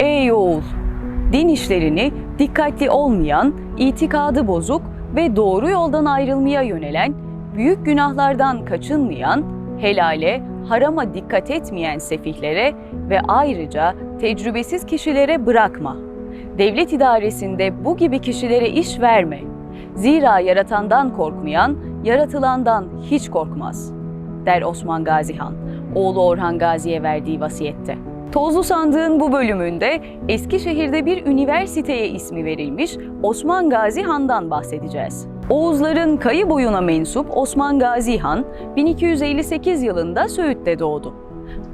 Ey oğul! Din işlerini dikkatli olmayan, itikadı bozuk ve doğru yoldan ayrılmaya yönelen, büyük günahlardan kaçınmayan, helale, harama dikkat etmeyen sefihlere ve ayrıca tecrübesiz kişilere bırakma. Devlet idaresinde bu gibi kişilere iş verme. Zira yaratandan korkmayan, yaratılandan hiç korkmaz, der Osman Gazi Han, oğlu Orhan Gazi'ye verdiği vasiyette. Tozlu Sandığın bu bölümünde Eskişehir'de bir üniversiteye ismi verilmiş Osman Gazi Han'dan bahsedeceğiz. Oğuzların kayı boyuna mensup Osman Gazi Han, 1258 yılında Söğüt'te doğdu.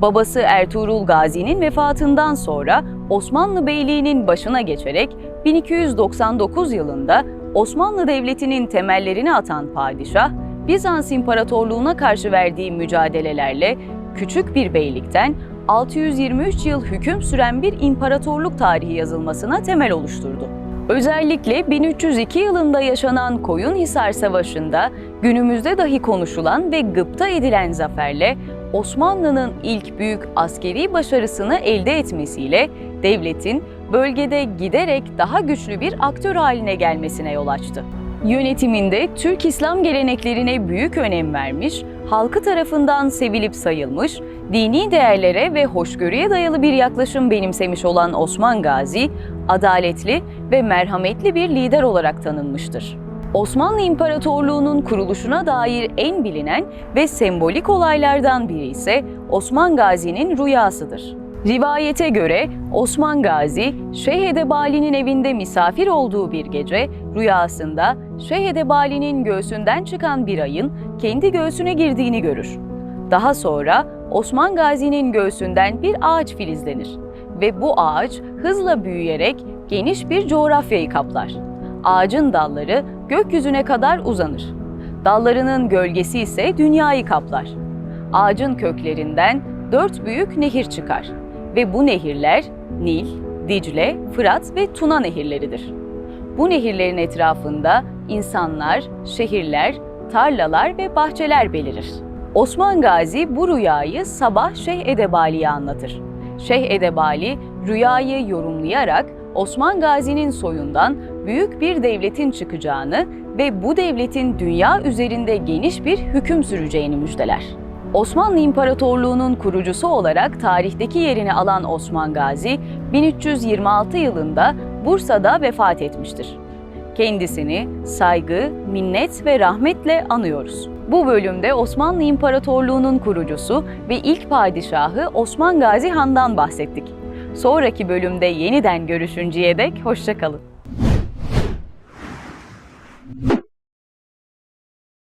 Babası Ertuğrul Gazi'nin vefatından sonra Osmanlı Beyliği'nin başına geçerek 1299 yılında Osmanlı Devleti'nin temellerini atan padişah, Bizans İmparatorluğu'na karşı verdiği mücadelelerle küçük bir beylikten 623 yıl hüküm süren bir imparatorluk tarihi yazılmasına temel oluşturdu. Özellikle 1302 yılında yaşanan Koyunhisar Savaşı'nda günümüzde dahi konuşulan ve gıpta edilen zaferle Osmanlı'nın ilk büyük askeri başarısını elde etmesiyle devletin bölgede giderek daha güçlü bir aktör haline gelmesine yol açtı. Yönetiminde Türk İslam geleneklerine büyük önem vermiş, halkı tarafından sevilip sayılmış, dini değerlere ve hoşgörüye dayalı bir yaklaşım benimsemiş olan Osman Gazi, adaletli ve merhametli bir lider olarak tanınmıştır. Osmanlı İmparatorluğu'nun kuruluşuna dair en bilinen ve sembolik olaylardan biri ise Osman Gazi'nin rüyasıdır. Rivayete göre Osman Gazi, Şeyh Edebali'nin evinde misafir olduğu bir gece rüyasında Şeyh Edebali'nin göğsünden çıkan bir ayın kendi göğsüne girdiğini görür. Daha sonra Osman Gazi'nin göğsünden bir ağaç filizlenir ve bu ağaç hızla büyüyerek geniş bir coğrafyayı kaplar. Ağacın dalları gökyüzüne kadar uzanır. Dallarının gölgesi ise dünyayı kaplar. Ağacın köklerinden dört büyük nehir çıkar ve bu nehirler Nil, Dicle, Fırat ve Tuna nehirleridir. Bu nehirlerin etrafında insanlar, şehirler, tarlalar ve bahçeler belirir. Osman Gazi bu rüyayı sabah Şeyh Edebali'ye anlatır. Şeyh Edebali rüyayı yorumlayarak Osman Gazi'nin soyundan büyük bir devletin çıkacağını ve bu devletin dünya üzerinde geniş bir hüküm süreceğini müjdeler. Osmanlı İmparatorluğu'nun kurucusu olarak tarihteki yerini alan Osman Gazi, 1326 yılında Bursa'da vefat etmiştir. Kendisini saygı, minnet ve rahmetle anıyoruz. Bu bölümde Osmanlı İmparatorluğu'nun kurucusu ve ilk padişahı Osman Gazi Han'dan bahsettik. Sonraki bölümde yeniden görüşünceye dek hoşçakalın.